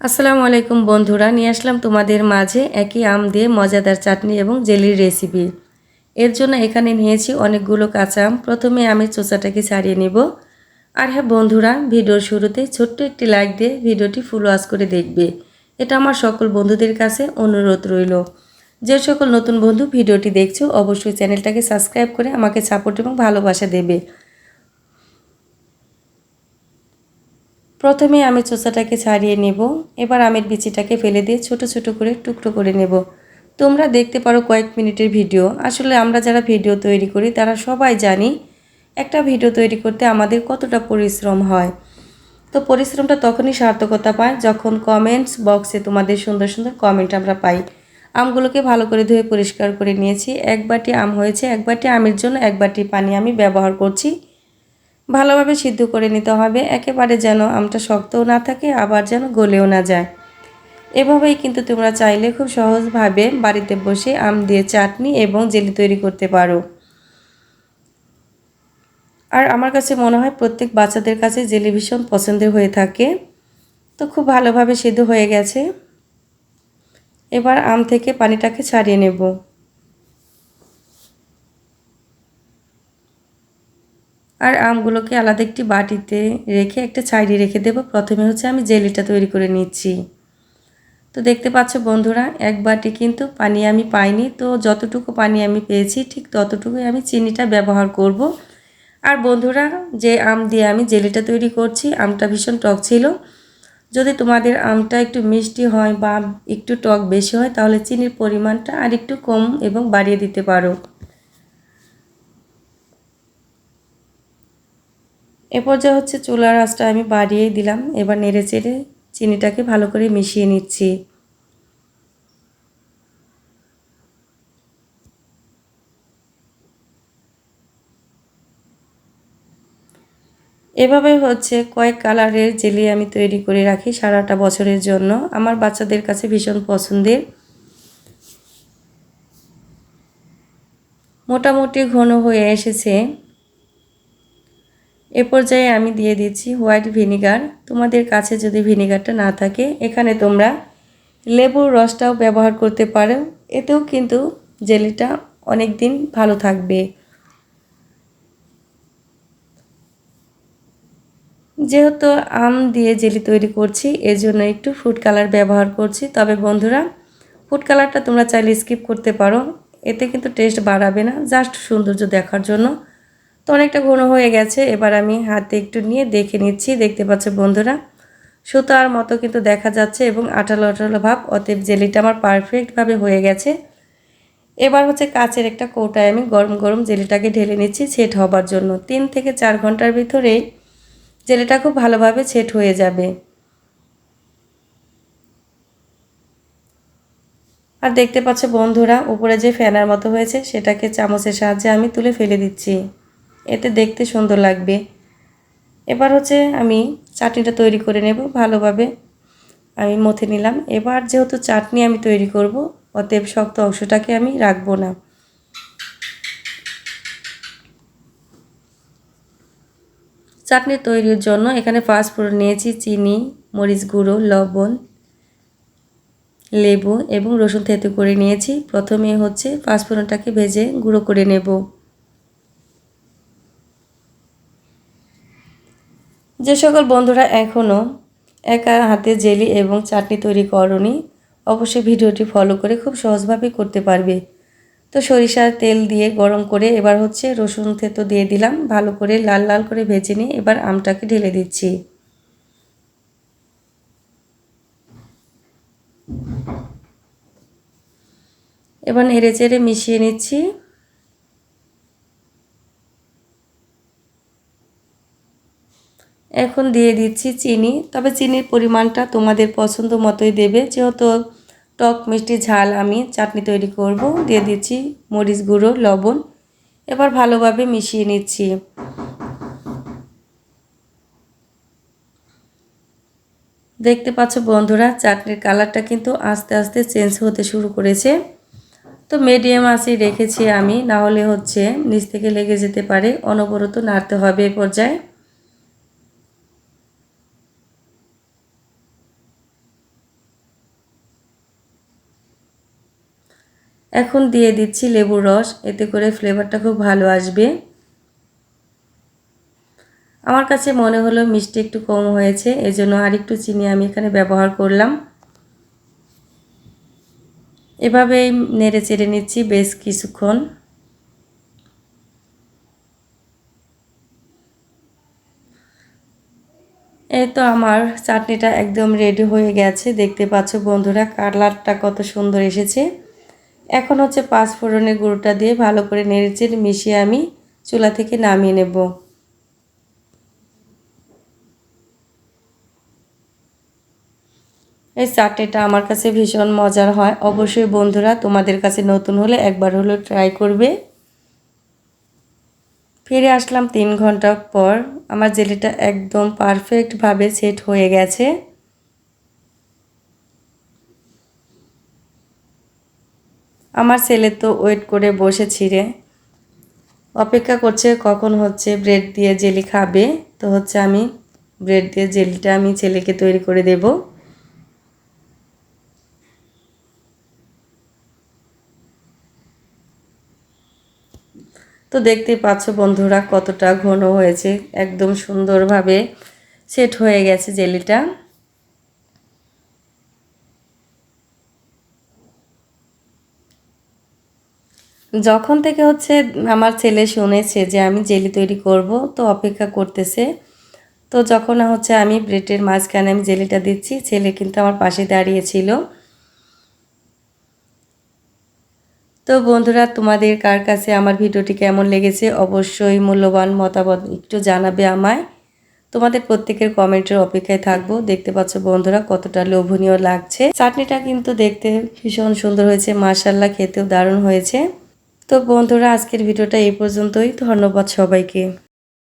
আসসালামু আলাইকুম বন্ধুরা, নিয়ে আসলাম তোমাদের মাঝে একই আম দিয়ে মজাদার চাটনি এবং জেলির রেসিপি। এর জন্য এখানে নিয়েছি অনেকগুলো কাঁচা আম। প্রথমে আমি চোচাটাকে ছাড়িয়ে নেব। আর হ্যাঁ বন্ধুরা, ভিডিওর শুরুতে ছোট্ট একটি লাইক দিয়ে ভিডিওটি ফুল ওয়াশ করে দেখবে। এটা আমার সকল বন্ধুদের কাছে অনুরোধ রইল। যে সকল নতুন বন্ধু ভিডিওটি দেখছ, অবশ্যই চ্যানেলটাকে সাবস্ক্রাইব করে আমাকে সাপোর্ট এবং ভালোবাসা দেবে। প্রথমে আমি চোষাটাকে ছাড়িয়ে নেব, এবার আমের বিচিটাকে ফেলে দিয়ে ছোট ছোট করে টুকরো করে নেব। তোমরা দেখতে পারো কয়েক মিনিটের ভিডিও। আসলে আমরা যারা ভিডিও তৈরি করি, তারা সবাই জানি একটা ভিডিও তৈরি করতে আমাদের কতটা পরিশ্রম হয়। তো পরিশ্রমটা তখনই সার্থকতা পায় যখন কমেন্টস বক্সে তোমাদের সুন্দর সুন্দর কমেন্ট আমরা পাই। আমগুলোকে ভালো করে ধুয়ে পরিষ্কার করে নিয়েছি। এক বাটি আম হয়েছে, এক বাটি আমের জন্য এক বাটি পানি আমি ব্যবহার করছি। ভালোভাবে সিদ্ধ করে নিতে হবে। একেবারে যেন আমটা শক্তও না থাকে, আবার যেন গলেও না যায়। এভাবেই কিন্তু তোমরা চাইলে খুব সহজভাবে বাড়িতে বসে আম দিয়ে চাটনি এবং জেলি তৈরি করতে পারো। আর আমার কাছে মনে হয় প্রত্যেক বাচ্চাদের কাছে জেলি ভীষণ পছন্দের হয়ে থাকে। তো খুব ভালোভাবে সিদ্ধ হয়ে গেছে। এবার আম থেকে পানিটাকে ছাড়িয়ে নেব। আর আমগুলোকে আলাদা একটি বাটিতে রেখে একটা ছাইড়ি রেখে দেবো। প্রথমে হচ্ছে আমি জেলিটা তৈরি করে নিচ্ছি। তো দেখতে পাচ্ছ বন্ধুরা, এক বাটি কিন্তু পানি আমি পাইনি। তো যতটুকু পানি আমি পেয়েছি, ঠিক ততটুকুই আমি চিনিটা ব্যবহার করব। আর বন্ধুরা, যে আম দিয়ে আমি জেলিটা তৈরি করছি, আমটা ভীষণ টক ছিল। যদি তোমাদের আমটা একটু মিষ্টি হয় বা একটু টক বেশি হয়, তাহলে চিনির পরিমাণটা আর একটু কম এবং বাড়িয়ে দিতে পারো। এ পর্যায়ে হচ্ছে চুলার আঁচটা আমি বাড়িয়েই দিলাম। এবার নেড়ে চেড়ে চিনিটাকে ভালো করে মিশিয়ে নিচ্ছি। এভাবে হচ্ছে কয়েক কালারের জেলি আমি তৈরি করে রাখি সারাটা বছরের জন্য। আমার বাচ্চাদের কাছে ভীষণ পছন্দের। মোটামুটি ঘন হয়ে এসেছে। এ পর্যায়ে আমি দিয়ে দিচ্ছি হোয়াইট ভিনিগার। তোমাদের কাছে যদি ভিনিগারটা না থাকে, এখানে তোমরা লেবুর রসটাও ব্যবহার করতে পারো। এতেও কিন্তু জেলিটা অনেক দিন ভালো থাকবে। যেহেতু আম দিয়ে জেলি তৈরি করছি, এজন্য একটু ফুড কালার ব্যবহার করছি। তবে বন্ধুরা, ফুড কালারটা তোমরা চাইলে স্কিপ করতে পারো। এতে কিন্তু টেস্ট বাড়াবে না, জাস্ট সৌন্দর্য দেখার জন্য। তো অনেকটা ঘন হয়ে গেছে। এবার আমি হাতে একটু নিয়ে দেখে নিচ্ছি। দেখতে পাচ্ছ বন্ধুরা, সুতার মতো কিন্তু দেখা যাচ্ছে এবং আঠালো আঠালো ভাব, অতএব জেলিটা আমার পারফেক্টভাবে হয়ে গেছে। এবার হচ্ছে কাচের একটা কৌটায় আমি গরম গরম জেলিটাকে ঢেলে নিচ্ছি ছেট হবার জন্য। তিন থেকে চার ঘণ্টার ভিতরেই জেলিটা খুব ভালোভাবে ছেট হয়ে যাবে। আর দেখতে পাচ্ছ বন্ধুরা, উপরে যে ফ্যানার মতো হয়েছে, সেটাকে চামচের সাহায্যে আমি তুলে ফেলে দিচ্ছি। এতে দেখতে সুন্দর লাগবে। এবার হচ্ছে আমি চাটনিটা তৈরি করে নেব ভালোভাবে। আমি মথে নিলাম। এবার যেহেতু চাটনি আমি তৈরি করব, অতএব শক্ত অংশটাকে আমি রাখব না। চাটনি তৈরির জন্য এখানে ফাস্টফুড নিয়েছি চিনি, মরিচ গুঁড়ো, লবণ, লেবু এবং রসুন থেতু করে নিয়েছি। প্রথমে হচ্ছে পাঁচফোড়নটাকে ভেজে গুঁড়ো করে নেব। যে সকল বন্ধুরা এখনও একা হাতে জেলি এবং চাটনি তৈরি করনি, অবশ্যই ভিডিওটি ফলো করে খুব সহজভাবে করতে পারবে। তো সরিষার তেল দিয়ে গরম করে এবার হচ্ছে রসুন থেতো দিয়ে দিলাম, ভালো করে লাল লাল করে ভেজে নিয়ে এবার আমটাকে ঢেলে দিচ্ছি। এবার নেড়ে চেড়ে মিশিয়ে নিচ্ছি। এখন দিয়ে দিচ্ছি চিনি। তবে চিনির পরিমাণটা তোমাদের পছন্দ মতোই দেবে। যেহেতু টক মিষ্টি ঝাল আমি চাটনি তৈরি করব। দিয়ে দিচ্ছি মরিচ গুঁড়ো, লবণ। এবার ভালোভাবে মিশিয়ে নিচ্ছি। দেখতে পাচ্ছ বন্ধুরা, চাটনির কালারটা কিন্তু আস্তে আস্তে চেঞ্জ হতে শুরু করেছে। তো মিডিয়াম আঁচে রেখেছি আমি, না হলে হচ্ছে নিচ থেকে লেগে যেতে পারে। অনবরত নাড়তে হবে এ পর্যায়ে। এখন দিয়ে দিচ্ছি লেবুর রস, এতে করে ফ্লেভারটা খুব ভালো আসবে। আমার কাছে মনে হলো মিষ্টি একটু কম হয়েছে, এজন্য আরেকটু চিনি আমি এখানে ব্যবহার করলাম। এভাবেই নেড়ে চেড়ে নিচ্ছি বেশ কিছুক্ষণ। এই তো আমার চাটনিটা একদম রেডি হয়ে গেছে। দেখতে পাচ্ছ বন্ধুরা, কালারটা কত সুন্দর এসেছে। এখন হচ্ছে পাঁচ ফোড়নের গুঁড়োটা দিয়ে ভালো করে নেড়েচেড়ে মিশিয়ে আমি চুলা থেকে নামিয়ে নেব। এই চাটনিটা আমার কাছে ভীষণ মজার হয়। অবশ্যই বন্ধুরা, তোমাদের কাছে নতুন হলে একবার হলেও ট্রাই করবে। ফিরে আসলাম তিন ঘণ্টা পর। আমার জেলিটা একদম পারফেক্টভাবে সেট হয়ে গেছে। আমার ছেলে তো ওয়েট করে বসেছি রে। অপেক্ষা করছে কখন হচ্ছে ব্রেড দিয়ে জেলি খাবে। তো হচ্ছে আমি ব্রেড দিয়ে জেলিটা আমি ছেলেকে তৈরি করে দেবো। তো দেখতেই পাচ্ছ বন্ধুরা কতটা ঘন হয়েছে। একদম সুন্দরভাবে সেট হয়ে গেছে জেলিটা। যখন থেকে হচ্ছে আমার ছেলে শুনেছে যে আমি জেলি তৈরি করব, তো অপেক্ষা করতেছে। তো যখন হচ্ছে আমি ব্রেডের মাঝখানে আমি জেলিটা দিচ্ছি, ছেলে কিন্তু আমার পাশে দাঁড়িয়েছিল তো বন্ধুরা, তোমাদের কার কাছে আমার ভিডিওটি কেমন লেগেছে অবশ্যই মূল্যবান মতামত একটু জানাবে আমায়। তোমাদের প্রত্যেকের কমেন্টের অপেক্ষায় থাকব। দেখতে পাচ্ছ বন্ধুরা, কতটা লোভনীয় লাগছে। চাটনিটা কিন্তু দেখতে ভীষণ সুন্দর হয়েছে মার্শাল্লাহ খেতেও দারুণ হয়েছে। তো বন্ধুরা আজকের ভিডিওটা এই পর্যন্তই। ধন্যবাদ সবাইকে।